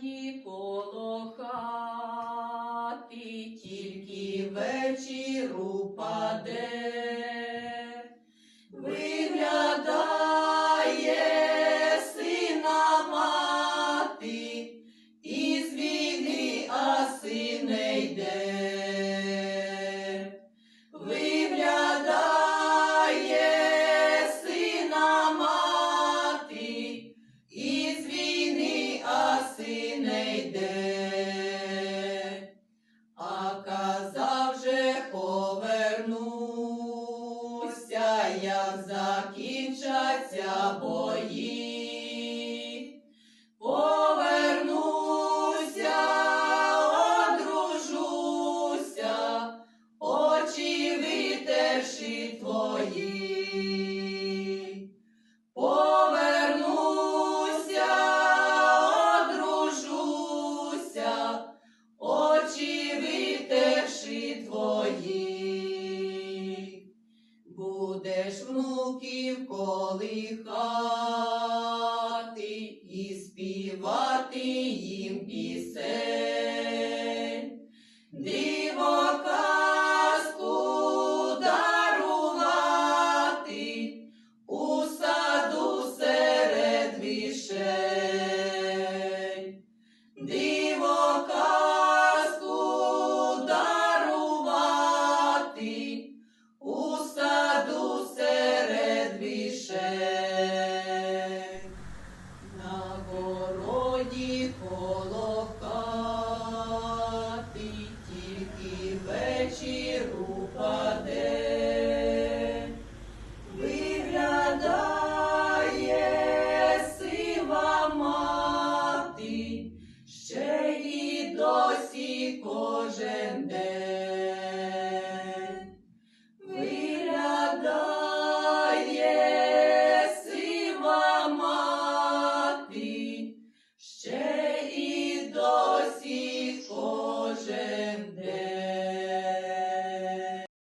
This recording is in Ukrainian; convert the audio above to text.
Khi казав же повернуся, як закінчаться бої. Повернуся, одружуся, очі витерши твої. будеш внуків колихати і співати їм пісень. Jende.